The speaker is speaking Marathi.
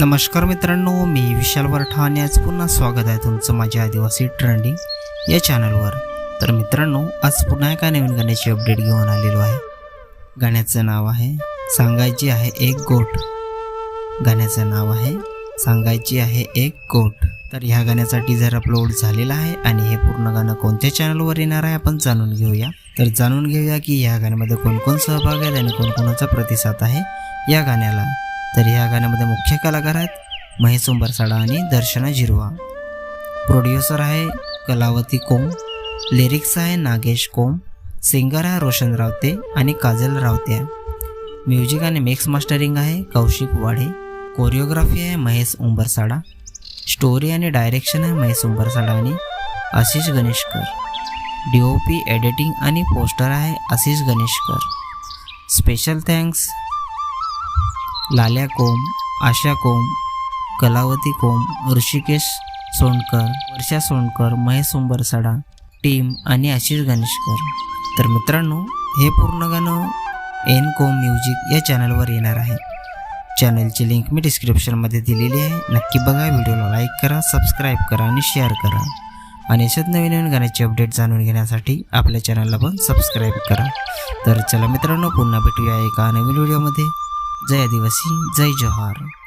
नमस्कार मित्रांनो मी विशाल वरठा आणि आज पुन्हा स्वागत आहे तुमचं माझ्या आदिवासी ट्रेंडिंग या चॅनलवर तर मित्रांनो आज पुन्हा एका नवीन गाण्याची अपडेट घेऊन आलेलो आहे. गाण्याचं नाव आहे सांगायची आहे एक गोट. गाण्याचं नाव आहे सांगायची आहे एक गोट. तर ह्या गाण्याचा टीझर अपलोड झालेला आहे आणि हे पूर्ण गाणं कोणत्या चॅनलवर येणार आहे आपण जाणून घेऊया. तर जाणून घेऊया की ह्या गाण्यामध्ये कोण कोण सहभाग आहे आणि कोणकोणाचा प्रतिसाद आहे या गाण्याला. तर ह्या गाण्यामध्ये मुख्य कलाकार आहेत महेश उंबरसाडा आणि दर्शना जिरवा. प्रोड्युसर आहे कलावती कोम लिरिक्स आहे नागेश कोम सिंगर आहे रोशन रावते आणि काजल रावते. म्युझिक आणि मिक्स मास्टरिंग आहे कौशिक वाढे. कोरिओग्राफी आहे महेश उंबरसाडा. स्टोरी आणि डायरेक्शन आहे महेश उंबरसाडा आणि Ashish Ganeshkar. D O P editing आणि पोस्टर आहे आशिष गणेशकर. स्पेशल थँक्स लाल्या कोम आशा कोम कलावती कोम ऋषिकेश सोंडकर वर्षा सोनकर महेश उंबरसाडा टीम आणि आशिष गणेशकर. तर मित्रांनो हे पूर्ण गाणं एन कोम म्युझिक या चॅनलवर येणार आहे. चॅनलची लिंक मी डिस्क्रिप्शनमध्ये दिलेली आहे. नक्की बघा व्हिडिओला लाईक करा सबस्क्राईब करा आणि शेअर करा. आणि अशाच नवीन नवीन गाण्याचे अपडेट जाणून घेण्यासाठी आपल्या चॅनलला पण सबस्क्राईब करा. तर चला मित्रांनो पुन्हा भेटूया एका नवीन व्हिडिओमध्ये. जय आदिवासी जय जोहार.